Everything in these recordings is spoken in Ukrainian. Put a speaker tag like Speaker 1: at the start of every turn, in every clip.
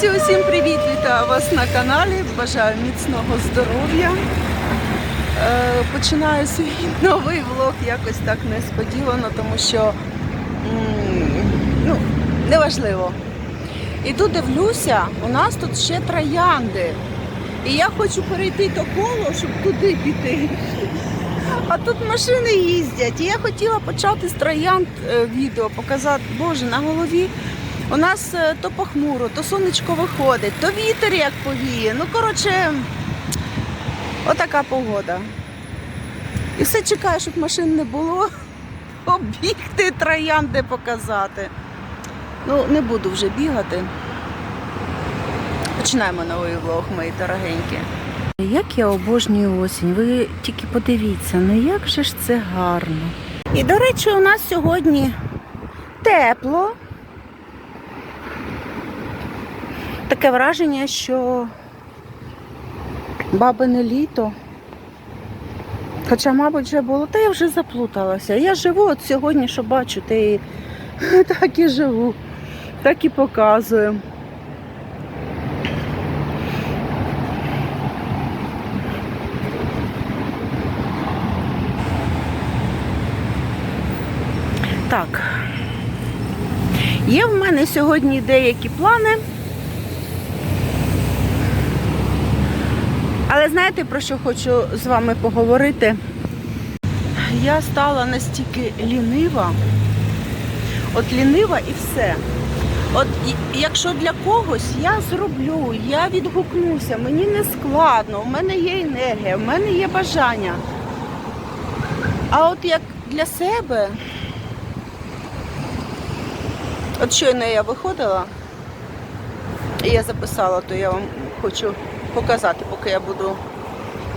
Speaker 1: Друзі, усім привіт! Вітаю вас на каналі. Бажаю міцного здоров'я. Е, Починаю свій новий влог якось так несподівано, тому що ну, неважливо. Іду дивлюся, у нас тут ще троянди. І я хочу перейти то коло, щоб туди піти. А тут машини їздять. І я хотіла почати з троянд е, відео, показати, боже, на голові. У нас е, то похмуро, то сонечко виходить, то вітер як повіє. Ну, коротше, отака погода. І все чекаю, щоб машин не було. Обігти троянди показати. Ну, не буду вже бігати. Починаємо новий влог, мої дорогенькі. Як я обожнюю осінь, ви тільки подивіться, ну як же ж це гарно. І, до речі, у нас сьогодні тепло. Таке враження, що бабине літо. Хоча, мабуть, вже було, та я вже заплуталася. Я живу от сьогодні, що бачу, та і так і живу, так і показую. Так. Є в мене сьогодні деякі плани. Але знаєте, про що хочу з вами поговорити? Я стала настільки лінива. От лінива і все. От якщо для когось я зроблю, я відгукнуся, мені не складно, у мене є енергія, в мене є бажання. А от як для себе, от щойно я виходила, і я записала, то я вам хочу показати, поки я буду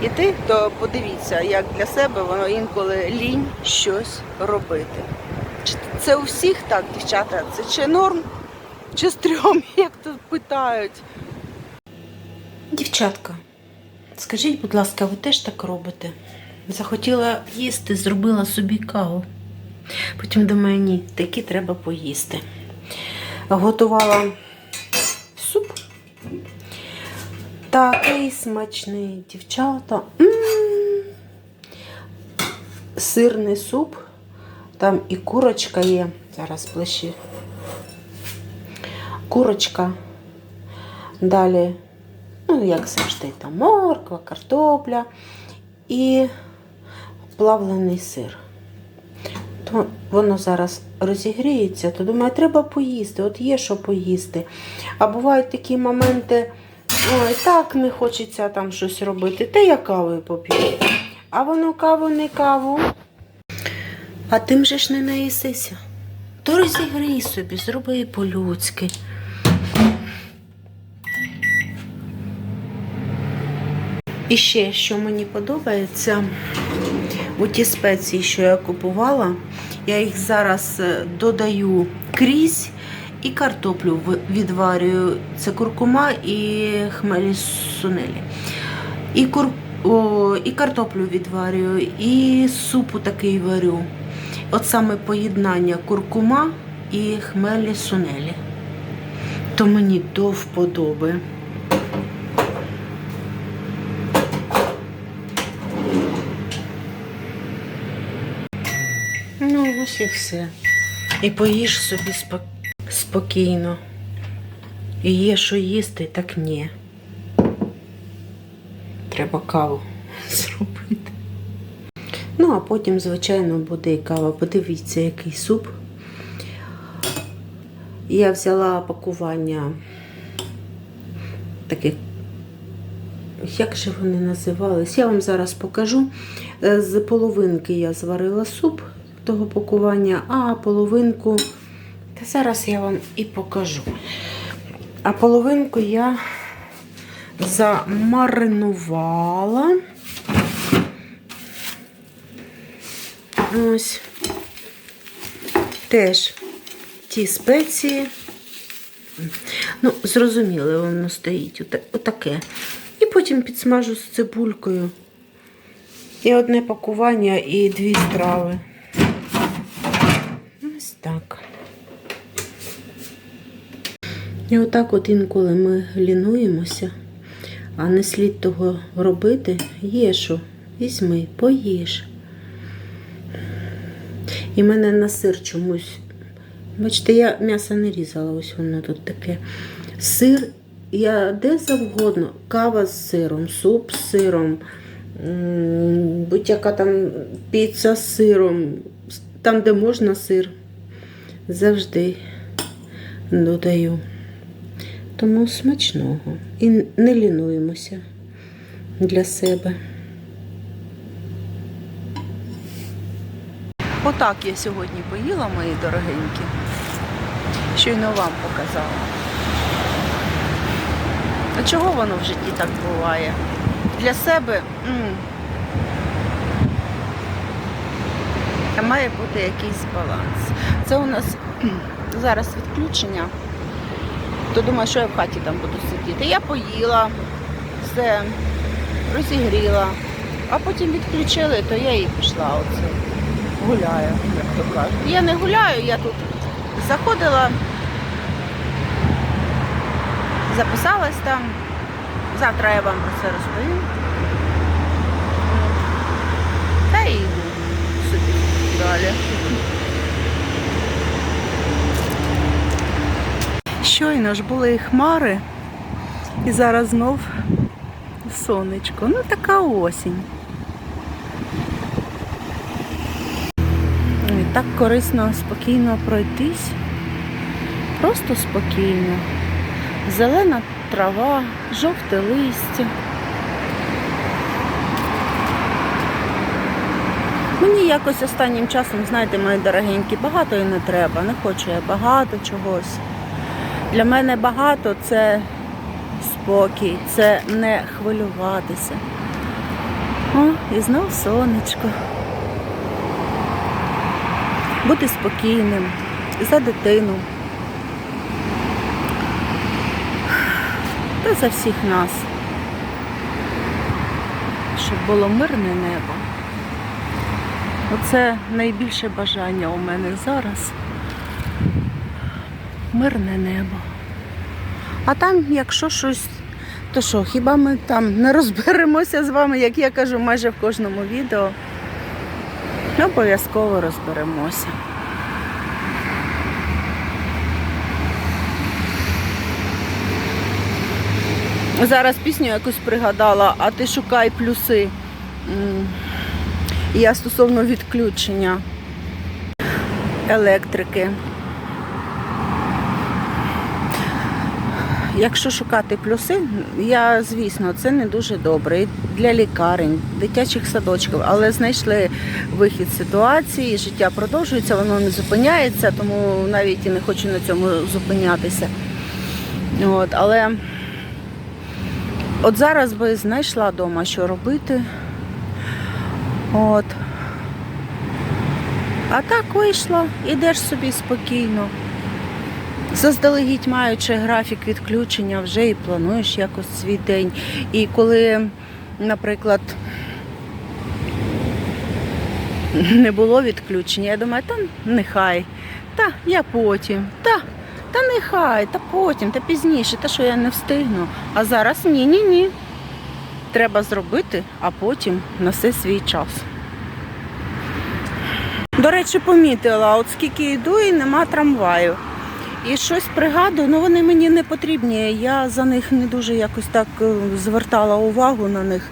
Speaker 1: йти, то подивіться, як для себе воно інколи лінь щось робити. Це у всіх так, дівчата, це чи норм, чи стрьом, як тут питають. Дівчатка, скажіть, будь ласка, ви теж так робите? Захотіла їсти, зробила собі каву. Потім думаю, ні, таки треба поїсти. Готувала Такий смачний, дівчата. Сирний суп. Там і курочка є. Зараз ближче. Курочка. Далі, ну, як завжди, там морква, картопля і плавлений сир. То воно зараз розігріється, то думаю, треба поїсти. От є що поїсти. А бувають такі моменти, ой, так не хочеться там щось робити. Та я кавою поп'ю. А воно каву не каву. А тим же ж не наїсися. То розігрій собі, зроби по-людськи. І ще, що мені подобається, у ті спеції, що я купувала, я їх зараз е, додаю крізь і картоплю відварюю. Це куркума і хмелі сунелі. І, кур... О, і картоплю відварюю, і супу такий варю. От саме поєднання куркума і хмелі сунелі. То мені до вподоби. Ну, ось і все. І поїж собі спок... спокійно. І є що їсти, так ні. Треба каву зробити. Ну, а потім, звичайно, буде і кава. Подивіться, який суп. Я взяла пакування таких, як же вони називались? Я вам зараз покажу. З половинки я зварила суп того пакування, а половинку. Зараз я вам і покажу. А половинку я замаринувала. Ось теж ті спеції. Ну, зрозуміло, воно стоїть отаке. І потім підсмажу з цибулькою. І одне пакування, і дві страви. Ось так.
Speaker 2: І отак от інколи ми лінуємося, а не слід того робити, є що, візьми, поїж. І мене на сир чомусь. Бачите, я м'ясо не різала, ось воно тут таке. Сир, я де завгодно, кава з сиром, суп з сиром, будь-яка там піца з сиром, там, де можна сир, завжди додаю. Тому смачного. І не лінуємося для себе.
Speaker 1: Отак я сьогодні поїла, мої дорогенькі. Щойно вам показала. А чого воно в житті так буває? Для себе має бути якийсь баланс. Це у нас зараз відключення. То думаю, що я в хаті там буду сидіти. Я поїла, все, розігріла, а потім відключили, то я і пішла оце гуляю, як то кажуть. Я не гуляю, я тут заходила, записалась там. Завтра я вам про це розповім. Та і йду собі далі. Щойно ж були хмари, і зараз знов сонечко. Ну така осінь. І так корисно спокійно пройтись. Просто спокійно. Зелена трава, жовте листя. Мені якось останнім часом, знаєте, мої дорогенькі, багато і не треба. Не хочу я багато чогось. Для мене багато це спокій, це не хвилюватися. О, і знов сонечко бути спокійним за дитину та за всіх нас, щоб було мирне небо. Оце найбільше бажання у мене зараз. Мирне небо. А там, якщо щось, то що, хіба ми там не розберемося з вами, як я кажу майже в кожному відео. Обов'язково розберемося. Зараз пісню якусь пригадала, а ти шукай плюси. Я стосовно відключення електрики. Якщо шукати плюси, я, звісно, це не дуже добре. І для лікарень, дитячих садочків, але знайшли вихід ситуації, життя продовжується, воно не зупиняється, тому навіть і не хочу на цьому зупинятися. От, але от зараз би знайшла вдома, що робити. От. А так вийшла, ідеш собі спокійно. Заздалегідь маючи графік відключення, вже і плануєш якось свій день. І коли, наприклад, не було відключення, я думаю, та нехай, та я потім, та, та нехай, та потім, та пізніше, та що я не встигну. А зараз ні-ні-ні. Треба зробити, а потім на все свій час. До речі, помітила, от скільки йду і нема трамваю. І щось пригадую, ну вони мені не потрібні. Я за них не дуже якось так е, звертала увагу на них.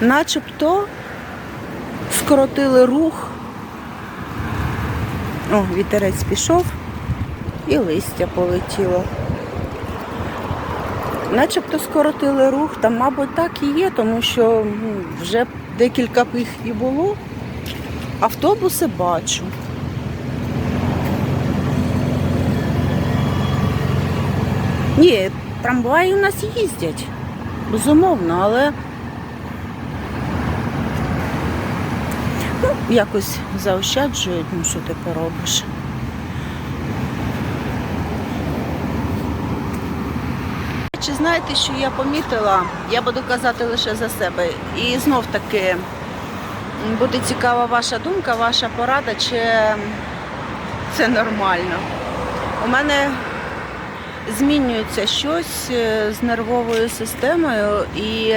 Speaker 1: Начебто скоротили рух. О, вітерець пішов і листя полетіло. Начебто скоротили рух, та, мабуть, так і є, тому що вже декілька їх і було. Автобуси бачу. Ні, трамваї у нас їздять, безумовно, але ну, якось заощаджують, ну що ти поробиш. Чи знаєте, що я помітила? Я буду казати лише за себе. І знов таки буде цікава ваша думка, ваша порада, чи це нормально. У мене змінюється щось е, з нервовою системою, і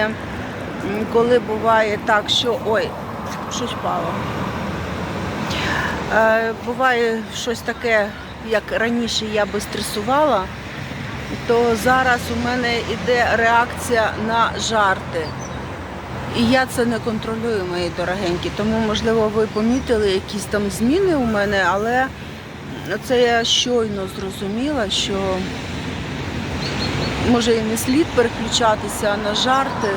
Speaker 1: коли буває так, що ой, щось впало. Е, Буває щось таке, як раніше я би стресувала, то зараз у мене йде реакція на жарти. І я це не контролюю, мої дорогенькі. Тому, можливо, ви помітили якісь там зміни у мене, але це я щойно зрозуміла, що може і не слід переключатися на жарти.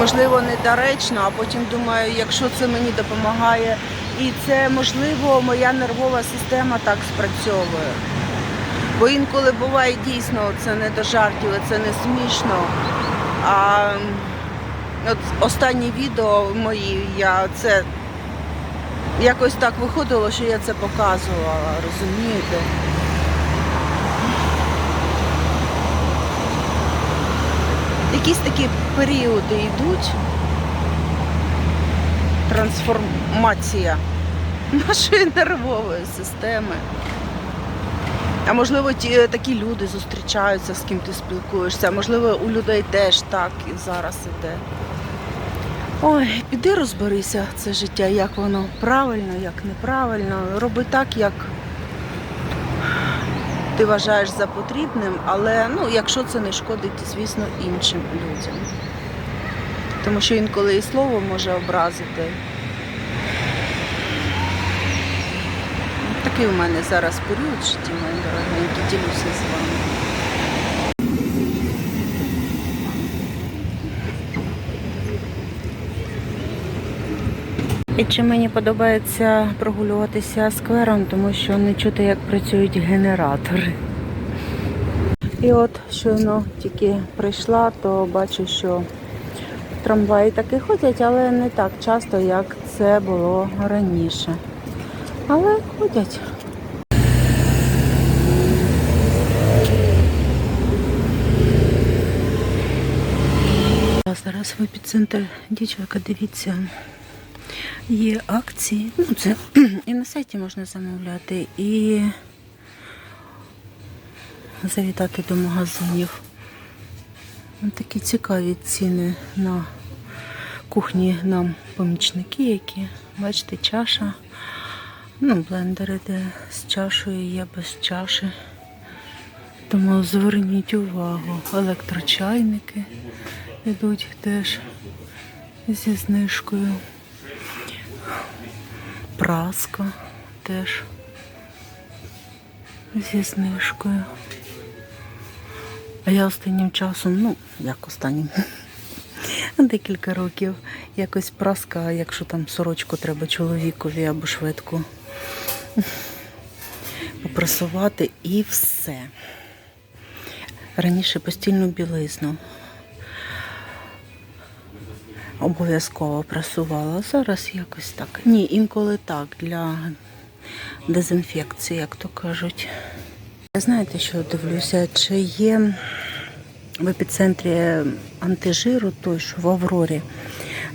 Speaker 1: Можливо, недоречно, а потім думаю, якщо це мені допомагає, і це можливо моя нервова система так спрацьовує. Бо інколи буває дійсно це не до жартів, це не смішно. А от останні відео мої, я це якось так виходило, що я це показувала, розумієте? Якісь такі періоди йдуть. Трансформація нашої нервової системи. А можливо, ті такі люди зустрічаються, з ким ти спілкуєшся. а Можливо, у людей теж так і зараз іде. Ой, піди розберися це життя, як воно правильно, як неправильно. Роби так, як ти вважаєш за потрібним, але ну, якщо це не шкодить, звісно, іншим людям. Тому що інколи і слово може образити. Такий у мене зараз період житті, мої дорогенькі, ділюся з вами. І чи мені подобається прогулюватися сквером, тому що не чути, як працюють генератори. І от щойно тільки прийшла, то бачу, що трамваї таки ходять, але не так часто, як це було раніше. Але ходять. Зараз в епіцентр дівчатка, дивіться, є акції. Ну, це і на сайті можна замовляти, і завітати до магазинів. Такі цікаві ціни на кухні нам помічники, які, бачите, чаша. Ну, блендер іде з чашою, є без чаші. Тому зверніть увагу, електрочайники йдуть теж зі знижкою. Праска теж зі знижкою. А я останнім часом, ну, як останнім, декілька років, якось праска, якщо там сорочку треба чоловікові або швидку попрасувати і все. Раніше постільну білизну обов'язково прасувала. Зараз якось так. Ні, інколи так, для дезінфекції, як то кажуть. Знаєте, що дивлюся, чи є в епіцентрі антижиру, той, що в Аврорі,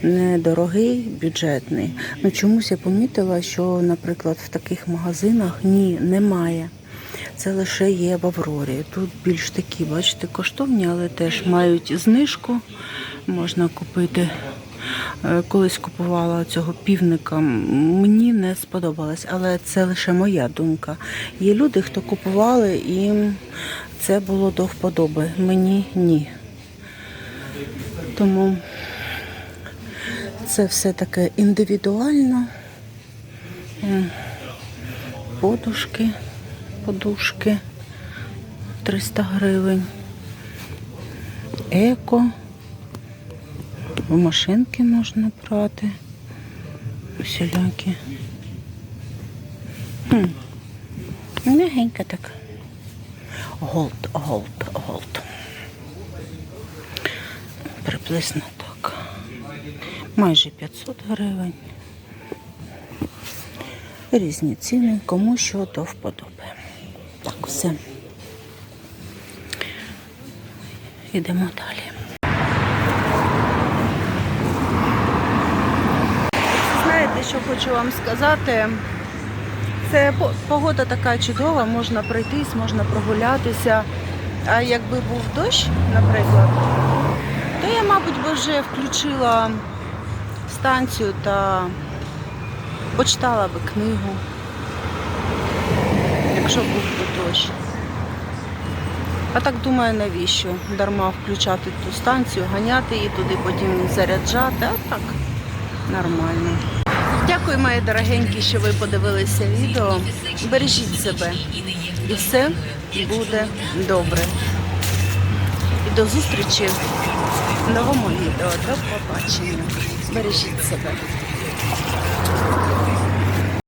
Speaker 1: недорогий, бюджетний. Ну чомусь я помітила, що, наприклад, в таких магазинах ні, немає. Це лише є в Аврорі. Тут більш такі, бачите, коштовні, але теж мають знижку. Можна купити. Е, Колись купувала цього півника, мені не сподобалось, але це лише моя думка. Є люди, хто купували, їм це було до вподоби. Мені ні. Тому це все таке індивідуально. Подушки, подушки 300 гривень. Еко. В машинки можна брати. Усілякі. Хм. Мягенько так. Голд, голд, голд. Приблизно так. Майже 500 гривень. Різні ціни, кому що до вподоби. Так, все. Йдемо далі. Знаєте, що хочу вам сказати? Це погода така чудова, можна пройтись, можна прогулятися. А якби був дощ, наприклад, то я, мабуть, би вже включила станцію та почитала би книгу, якщо був би дощ. А так думаю, навіщо? Дарма включати ту станцію, ганяти її туди, потім заряджати, а так нормально. Дякую, мої дорогенькі, що ви подивилися відео. Бережіть себе. І все буде добре. І до зустрічі в новому відео. До побачення. Бережіть себе.